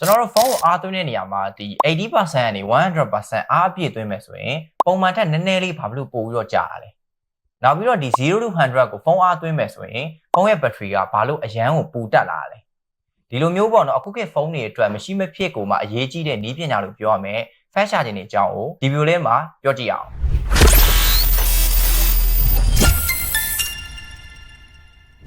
ကျွန်တော်တို့ဖုန်းကိုအားသွင်းတဲ့နေရာမှာဒီ80%ကနေ100%အားအပြည့်သွင်းမယ်ဆိုရင်ပုံမှန်ထက်နည်းနည်းလေးဘာလို့ပို့ပြီးတော့ကြာတာလဲနောက်ပြီးတော့ဒီ0 to 100ကိုဖုန်းအားသွင်းမယ်ဆိုရင်ဖုန်းရဲ့ဘက်ထရီကဘာလို့အရန်ကိုပူတက်လာလဲဒီလိုမျိုးပေါ့နော်အခုခေတ်ဖုန်းတွေအတွက်မရှိမဖြစ်ကိုမှအရေးကြီးတဲ့နည်းပညာလို့ပြောရမယ် fast charging တွေအကြောင်းကိုဒီဗီဒီယိုလေးမှာပြောကြည့်အောင်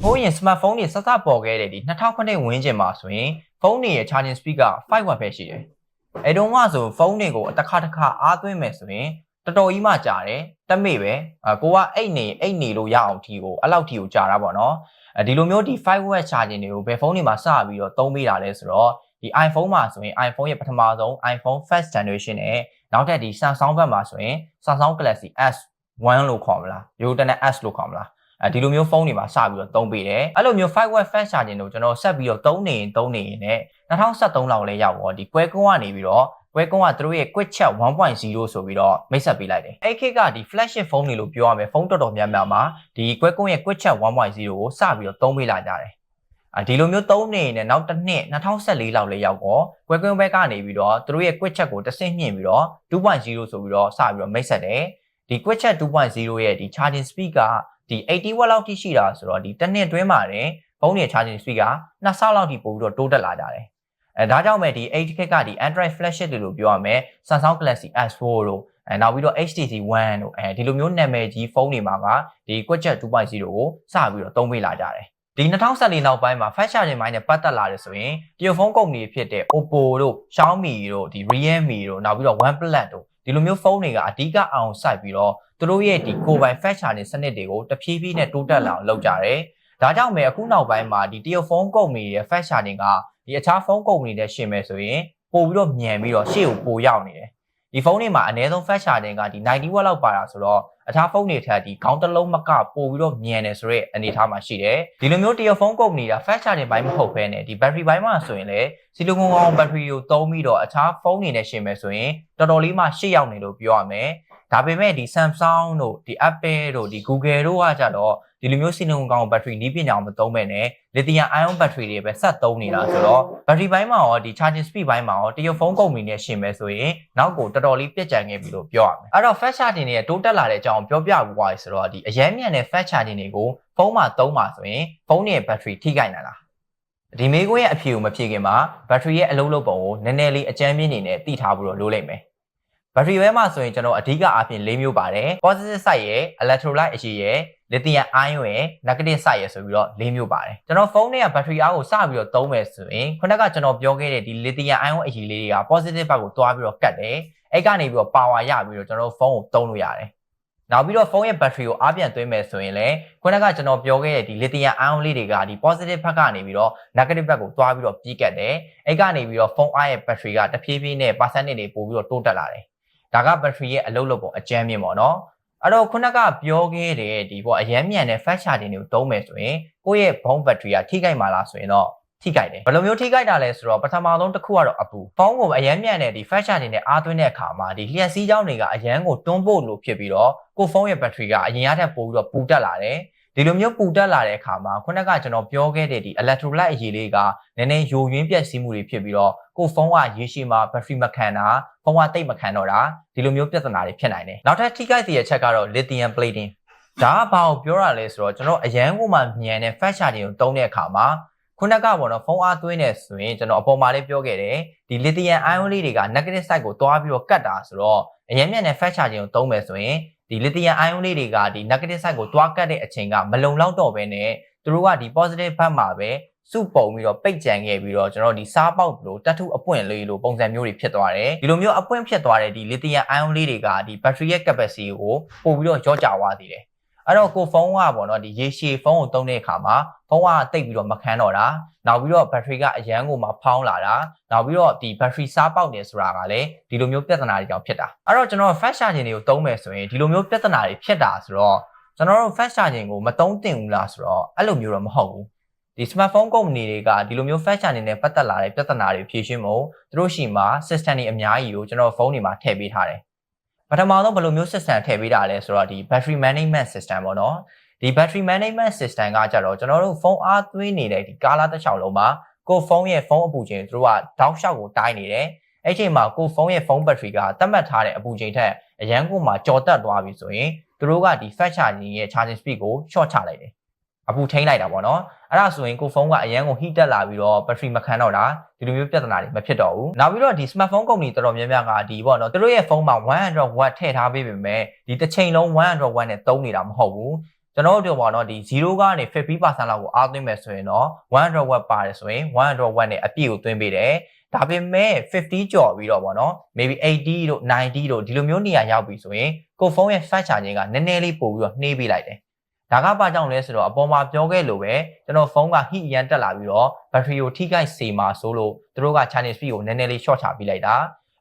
ဘိုးရင် smartphone တွေစစပေါ်ခဲ့တဲ့ဒီ2009ဝန်းကျင်မှာဆိုရင်ဖုန်းတွေရဲ့ charging speed က5 watt ပဲရှိတယ်။အဲတုန်းကဆိုဖုန်းတွေကိုတစ်ခါတစ်ခါအားသွင်းမယ်ဆိုရင်တော်တော်ကြီးမှကြာတယ်။တက်မေ့ပဲ။အကိုကအိတ်နေအိတ်နေလို့ရအောင်ထီကိုအဲ့လောက်ထီကိုကြာတာပေါ့နော်။အဲဒီလိုမျိုးဒီ5 watt charging တွေကိုဘယ်ဖုန်းတွေမှာစပြီးတော့သုံးပေးတာလဲဆိုတော့ဒီ iPhone မှာဆိုရင် iPhone ရဲ့ပထမဆုံး iPhone first generation နဲ့နောက်ထပ်ဒီ Samsung ဘက်မှာဆိုရင် Samsung Galaxy S1 လို့ခေါ်မလား။ Yoga နဲ့ S လို့ခေါ်မလား။ အဲဒီလိုမျိုးဖုန်းတွေမှာစပြီးတော့သုံးပေးတယ်။အဲ့လိုမျိုး5 watt fast charging ကိုကျွန်တော်ဆက်ပြီးတော့သုံးနေရင်သုံးနေရင်လည်း2013လောက်လဲရောက်တော့ဒီကွဲကုန်းကနေပြီးတော့ကွဲကုန်းကသူတို့ရဲ့ quick chat 1.0ဆိုပြီးတော့မိတ်ဆက်ပေးလိုက်တယ်။အဲ့ခေတ်ကဒီ flagship ဖုန်းတွေလို့ပြောရမယ်ဖုန်းတော်တော်များများမှာဒီကွဲကုန်းရဲ့ quick chat 1.0ကိုစပြီးတော့သုံးပေးလာကြတယ်။အာဒီလိုမျိုးသုံးနေရင်နောက်တစ်နှစ်2014လောက်လဲရောက်တော့ကွဲကွင်းဘက်ကနေပြီးတော့သူတို့ရဲ့ quick chat ကိုတစ်ဆင့်မြင့်ပြီးတော့2.0ဆိုပြီးတော့စပြီးတော့မိတ်ဆက်တယ်။ဒီ quick chat 2.0ရဲ့ဒီ charging speed က ဒီ80 watt လောက်ထိရှိတာဆိုတော့ဒီတစ်နှစ်တွင်းမှာတင်ဖုန်းရဲ့ charging speed ကနှစ်ဆလောက်ထိပို့ပြီးတော့တိုးတက်လာကြတယ်။အဲဒါကြောင့်မဲ့ဒီ 8 kit ကဒီ Android flagship တွေလို့ပြောရမယ် Samsung Galaxy S4 တို့အဲနောက်ပြီးတော့ HTC One တို့အဲဒီလိုမျိုးနာမည်ကြီးဖုန်းတွေမှာကဒီ Quad 2.0ကိုစပြီးတော့သုံးပေးလာကြတယ်။ဒီ2014နောက်ပိုင်းမှာ fast charging မိုင်းနဲ့ပတ်သက်လာတယ်ဆိုရင်တရုတ်ဖုန်းကုမ္ပဏီဖြစ်တဲ့ Oppo တို့ Xiaomi တို့ဒီ Realme တို့နောက်ပြီးတော့ OnePlus တို့ ဒီလိုမျိုးဖုန်းတွေကအဓိကအောင်စိုက်ပြီးတော့သူတို့ရဲ့ဒီကိုယ်ပိုင် fast charging စနစ်တွေကိုတဖြည်းဖြည်းနဲ့တိုးတက်လာအောင်လုပ်ကြတယ်။ဒါကြောင့်ပဲအခုနောက်ပိုင်းမှာဒီတရုတ်ဖုန်းကုမ္ပဏီရဲ့ fast charging ကဒီအခြားဖုန်းကုမ္ပဏီတွေရှင်မယ်ဆိုရင်ပို့ပြီးတော့မြန်ပြီးတော့ရှေ့ကိုပို့ရောက်နေတယ်။ ဒီဖုန်းတွေမှာအနည်းဆုံး fast charging ကဒီ90 watt လောက်ပါတာဆိုတော့အခြားဖုန်းတွေထက်ဒီခေါင်းတစ်လုံးမကပို့ပြီးတော့မြန်တယ်ဆိုတော့အနေအထားမှာရှိတယ်။ဒီလိုမျိုးတရုတ်ဖုန်းကုမ္ပဏီက fast charging ဘိုင်းမဟုတ်ဘဲနဲ့ဒီ battery ဘိုင်းမှာဆိုရင်လည်းစီလီကွန်ကောင် battery ကိုသုံးပြီးတော့အခြားဖုန်းတွေနဲ့ရှင်မယ်ဆိုရင်တော်တော်လေးမှရှေ့ရောက်နေလို့ပြောရမယ်။ ဒါပေမဲ့ဒီ Samsung တို့ဒီ Apple တို့ဒီ Google တို့ကကြတော့ဒီလိုမျိုးစီနုံကောင်ဘက်ထရီနီးပညာကိုမသုံးမဲ့နဲ့ lithium ion battery တွေပဲဆက်သုံးနေတာဆိုတော့ battery ဘိုင်းမှာရောဒီ charging speed ဘိုင်းမှာရောတရုတ်ဖုန်းကုမ္ပဏီနဲ့ရှင်မယ်ဆိုရင်နောက်ကိုတော်တော်လေးပြတ်ကျန်ခဲ့ပြီလို့ပြောရမယ်အဲ့တော့ fast charging တွေတိုးတက်လာတဲ့အကြောင်းပြောပြပူသွားပြီဆိုတော့ဒီအရင်မြန်တဲ့ fast charging တွေကိုဖုန်းမှာသုံးပါဆိုရင်ဖုန်းရဲ့ battery ထိခိုက်နိုင်လားဒီမေးခွန်းရဲ့အဖြေကိုမဖြေခင်မှာ battery ရဲ့အလုံးလုံးပုံကိုနည်းနည်းလေးအကြမ်းမြင့်နေနဲ့သိထားဖို့တော့လိုလိမ့်မယ် ဘက်ထရီဘဲမှာဆိုရင်ကျွန်တော်အဓိကအားဖြင့်၄မျိုးပါတယ် positive side ရယ် electrolyte အရှိရယ် lithium ion ရယ် negative side ရယ်ဆိုပြီးတော့၄မျိုးပါတယ်ကျွန်တော်ဖုန်းထဲကဘက်ထရီအားကိုစပြီးတော့သုံးမယ်ဆိုရင်ခုနကကျွန်တော်ပြောခဲ့တဲ့ဒီ lithium ion အရှိလေးတွေက positive ဘက်ကိုတွားပြီးတော့ကတ်တယ်အဲ့ကနေပြီးတော့ power ရပြီးတော့ကျွန်တော်ဖုန်းကိုသုံးလို့ရတယ်နောက်ပြီးတော့ဖုန်းရဲ့ဘက်ထရီကိုအားပြန်သွင်းမယ်ဆိုရင်လည်းခုနကကျွန်တော်ပြောခဲ့တဲ့ဒီ lithium ion လေးတွေကဒီ positive ဘက်ကနေပြီးတော့ negative ဘက်ကိုတွားပြီးတော့ပြေးကတ်တယ်အဲ့ကနေပြီးတော့ဖုန်းအားရဲ့ဘက်ထရီကတဖြည်းဖြည်းနဲ့ percentage တွေပို့ပြီးတော့တိုးတက်လာတယ် ဒါကဘက်ထရီရဲ့အလုပ်လုပ်ပုံအကျမ်းမြင့်ပေါ့နော်အဲ့တော့ခုနကပြောခဲ့တဲ့ဒီပေါ့အရမ်းမြန်တဲ့ fast charging တွေကိုသုံးမယ်ဆိုရင်ကိုယ့်ရဲ့ဘုံဘက်ထရီကထိခိုက်မှာလားဆိုရင်တော့ထိခိုက်တယ်ဘယ်လိုမျိုးထိခိုက်တာလဲဆိုတော့ပထမဆုံးတစ်ခုကတော့အပူဖုန်းကိုအရမ်းမြန်တဲ့ဒီ fast charging နဲ့အားသွင်းတဲ့အခါမှာဒီလျှက်စီးကြောင်းတွေကအရန်ကိုတွန်းပို့လို့ဖြစ်ပြီးတော့ကိုဖုန်းရဲ့ဘက်ထရီကအရင်ကထက်ပိုပြီးတော့ပူတက်လာတယ် ဒီလိုမျိုးပူတက်လာတဲ့အခါမှာခုနကကျွန်တော်ပြောခဲ့တဲ့ဒီ electrolyte အရေးလေးကနည်းနည်းယိုယွင်းပြက်စီးမှုတွေဖြစ်ပြီးတော့ကိုဖုန်းကရေရှည်မှာ battery မခံတာဖုန်းကတိတ်မခံတော့တာဒီလိုမျိုးပြဿနာတွေဖြစ်နိုင်တယ်နောက်ထပ်ထိခိုက်တဲ့ချက်ကတော့ lithium plating ဒါကဘာကိုပြောရလဲဆိုတော့ကျွန်တော်အရန်ကိုမှမြန်တဲ့ fast charging ကိုတုံးတဲ့အခါမှာခုနကပေါ့နော်ဖုန်းအားသွင်းနေဆိုရင်ကျွန်တော်အပေါ်မှာလေးပြောခဲ့တယ်ဒီ lithium ion လေးတွေက negative side ကိုတွားပြီးတော့ကတ်တာဆိုတော့အရင်မြန်တဲ့ fast charging ကိုတုံးမယ်ဆိုရင် ဒီ lithium ion လေးတွေကဒီ negative side ကိုတွားကတ်တဲ့အချိန်ကမလုံလောက်တော့ဘဲနဲ့သူတို့ကဒီ positive ဘက်မှာပဲစုပုံပြီးတော့ပိတ်ကြံခဲ့ပြီးတော့ကျွန်တော်ဒီစားပေါက်လို့တတ်ထုအပွင့်လေးလို့ပုံစံမျိုးတွေဖြစ်သွားတယ်ဒီလိုမျိုးအပွင့်ဖြစ်သွားတဲ့ဒီ lithium ion လေးတွေကဒီ battery ရဲ့ capacity ကိုပို့ပြီးတော့ကြော့ကြွားသေးတယ် အဲ့တော့ကိုဖုန်းကပေါ့နော်ဒီရေရှည်ဖုန်းကိုသုံးတဲ့အခါမှာဖုန်းကတိတ်ပြီးတော့မခန်းတော့တာနောက်ပြီးတော့ဘက်ထရီကအရန်ကိုမှဖောင်းလာတာနောက်ပြီးတော့ဒီဘက်ထရီစားပေါက်နေဆိုတာကလည်းဒီလိုမျိုးပြဿနာတွေကြောင့်ဖြစ်တာအဲ့တော့ကျွန်တော် fast charging တွေကိုသုံးမယ်ဆိုရင်ဒီလိုမျိုးပြဿနာတွေဖြစ်တာဆိုတော့ကျွန်တော်တို့ fast charging ကိုမသုံးသင့်ဘူးလားဆိုတော့အဲ့လိုမျိုးတော့မဟုတ်ဘူးဒီ smartphone ကုမ္ပဏီတွေကဒီလိုမျိုး fast charging နဲ့ပတ်သက်လာတဲ့ပြဿနာတွေဖြေရှင်းဖို့သူတို့ရှိမှာ system တွေအများကြီးကိုကျွန်တော်ဖုန်းတွေမှာထည့်ပေးထားတယ် ပထမဆုံးဘယ်လိုမျိုး system ထည့်ပေးတာလဲဆိုတော့ဒီ battery management system ပေါ့နော်ဒီ battery management system ကကြတော့ကျွန်တော်တို့ဖုန်းအားသွင်းနေတဲ့ဒီကာလာတစ်ချောင်းလုံးမှာကိုဖုန်းရဲ့ဖုန်းအပူချိန်သူတို့ကတောက်လျှောက်ကိုတိုင်းနေတယ်အဲ့ချိန်မှာကိုဖုန်းရဲ့ဖုန်းဘက်ထရီကသတ်မှတ်ထားတဲ့အပူချိန်ထက်အရန်ကိုမှကြော်တက်သွားပြီဆိုရင်သူတို့ကဒီ fast charging ရဲ့ charging speed ကို short ချလိုက်တယ် အပူထိန်းလိုက်တာပေါ့နော်အဲ့ဒါဆိုရင်ကိုဖုန်းကအရန်ကို heat တက်လာပြီးတော့ battery မခံတော့တာဒီလိုမျိုးပြဿနာတွေမဖြစ်တော့ဘူးနောက်ပြီးတော့ဒီ smartphone company တော်တော်များများကဒီပေါ့နော်သူတို့ရဲ့ဖုန်းမှာ100 watt ထည့်ထားပေးပေမဲ့ဒီတစ်ချိန်လုံး100 watt နဲ့သုံးနေတာမဟုတ်ဘူးကျွန်တော်တို့ပေါ့နော်ဒီ0ကနေ50%လောက်ကိုအားသွင်းမယ်ဆိုရင်တော့100 watt ပါတယ်ဆိုရင်100 watt နဲ့အပြည့်ကိုသွင်းပေးတယ်ဒါပေမဲ့50ကျော်ပြီးတော့ပေါ့နော် maybe 80တို့90တို့ဒီလိုမျိုးနေရာရောက်ပြီဆိုရင်ကိုဖုန်းရဲ့ fast charging ကနည်းနည်းလေးပို့ပြီးတော့နှေးပေးလိုက်တယ် ဒါကဘာကြောင့်လဲဆိုတော့အပေါ်မှာပြောခဲ့လို့ပဲကျွန်တော်ဖုန်းက heat ရန်တက်လာပြီးတော့ battery ကိုထိခိုက်စေမှာဆိုလို့သူတို့က charging speed ကိုနည်းနည်းလေး short ချပေးလိုက်တာ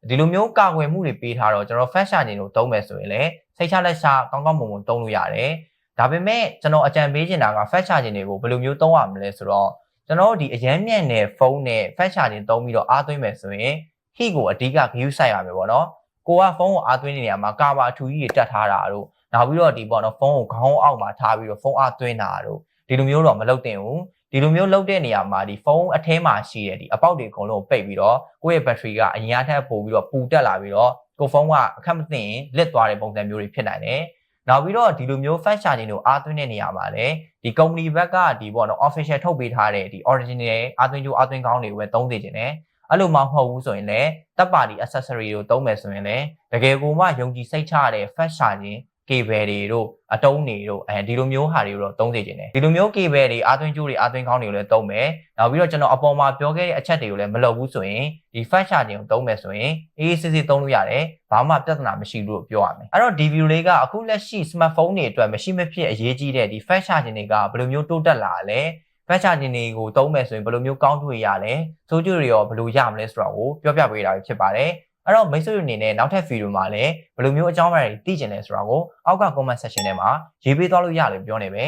ဒီလိုမျိုးကာကွယ်မှုတွေပေးထားတော့ကျွန်တော် fast charging ကိုသုံးမယ်ဆိုရင်လည်းစိတ်ချလက်ချကောင်းကောင်းမွန်မွန်သုံးလို့ရတယ်ဒါပေမဲ့ကျွန်တော်အကြံပေးချင်တာက fast charging တွေကိုဘယ်လိုမျိုးသုံးရမလဲဆိုတော့ကျွန်တော်တို့ဒီအရန်မြင့်တဲ့ဖုန်းနဲ့ fast charging သုံးပြီးတော့အားသွင်းမယ်ဆိုရင် heat ကိုအဓိက view ဆိုင်ရမယ်ပေါ့နော်ကိုကဖုန်းကိုအားသွင်းနေနေရမှာကာဘာအထူကြီးတွေတက်ထားတာတို့ နောက်ပြီးတော့ဒီပေါ့နော်ဖုန်းကိုခေါင်းအောက်မှာထားပြီးတော့ဖုန်းအားသွင်းတာတို့ဒီလိုမျိုးတော့မလုပ်သင့်ဘူးဒီလိုမျိုးလုပ်တဲ့နေရာမှာဒီဖုန်းအထဲမှာရှိတဲ့ဒီအပေါက်တွေအကုန်လုံးပိတ်ပြီးတော့ကိုယ့်ရဲ့ battery ကအရင်အထက်ပို့ပြီးတော့ပူတက်လာပြီးတော့ကိုဖုန်းကအခက်မသိရင်လစ်သွားတဲ့ပုံစံမျိုးတွေဖြစ်နိုင်တယ်နောက်ပြီးတော့ဒီလိုမျိုး fast charging ကိုအားသွင်းတဲ့နေရာမှာလည်းဒီ company ဘက်ကဒီပေါ့နော် official ထုတ်ပေးထားတဲ့ဒီ original အားသွင်းကြိုးအားသွင်းကောင်းတွေကိုပဲသုံးနေခြင်းတယ်အဲ့လိုမှမဟုတ်ဘူးဆိုရင်လည်းတပ်ပါတီ accessory ကိုသုံးမယ်ဆိုရင်လည်းတကယ်ကိုမှယုံကြည်စိတ်ချရတဲ့ fast charging cable တွေတို့အတုံးတွေတို့အဲဒီလိုမျိုးဟာတွေတော့သုံးစေခြင်းတယ်ဒီလိုမျိုး cable တွေအာသွင်းကြိုးတွေအာသွင်းကောင်းတွေကိုလည်းသုံးမယ်နောက်ပြီးတော့ကျွန်တော်အပေါ်မှာပြောခဲ့တဲ့အချက်တွေကိုလည်းမလုပ်ဘူးဆိုရင်ဒီ fast charging ကိုသုံးမယ်ဆိုရင်အေးအေးဆေးဆေးသုံးလို့ရတယ်ဘာမှပြဿနာမရှိဘူးလို့ပြောရမယ်အဲ့တော့ဒီ view လေးကအခုလက်ရှိ smartphone တွေအတွက်မရှိမဖြစ်အရေးကြီးတဲ့ဒီ fast charging တွေကဘယ်လိုမျိုးတိုးတက်လာလဲ fast charging တွေကိုသုံးမယ်ဆိုရင်ဘယ်လိုမျိုးကောင်းတွေ့ရလဲဆိုကြတွေရောဘယ်လိုရမလဲဆိုတော့ကိုပြောပြပေးတာဖြစ်ပါတယ် အဲ့တော့မိတ်ဆွေတွေအနေနဲ့နောက်ထပ်ဗီဒီယိုမှာလည်းဘယ်လိုမျိုးအကြောင်းအရာတွေသိကျင်လဲဆိုတာကိုအောက်က comment section ထဲမှာရေးပေးသွားလို့ရလို့ပြောနေပဲ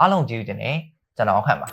အားလုံးကျေးဇူးတင်တယ်ကျွန်တော်ခန့်ပါ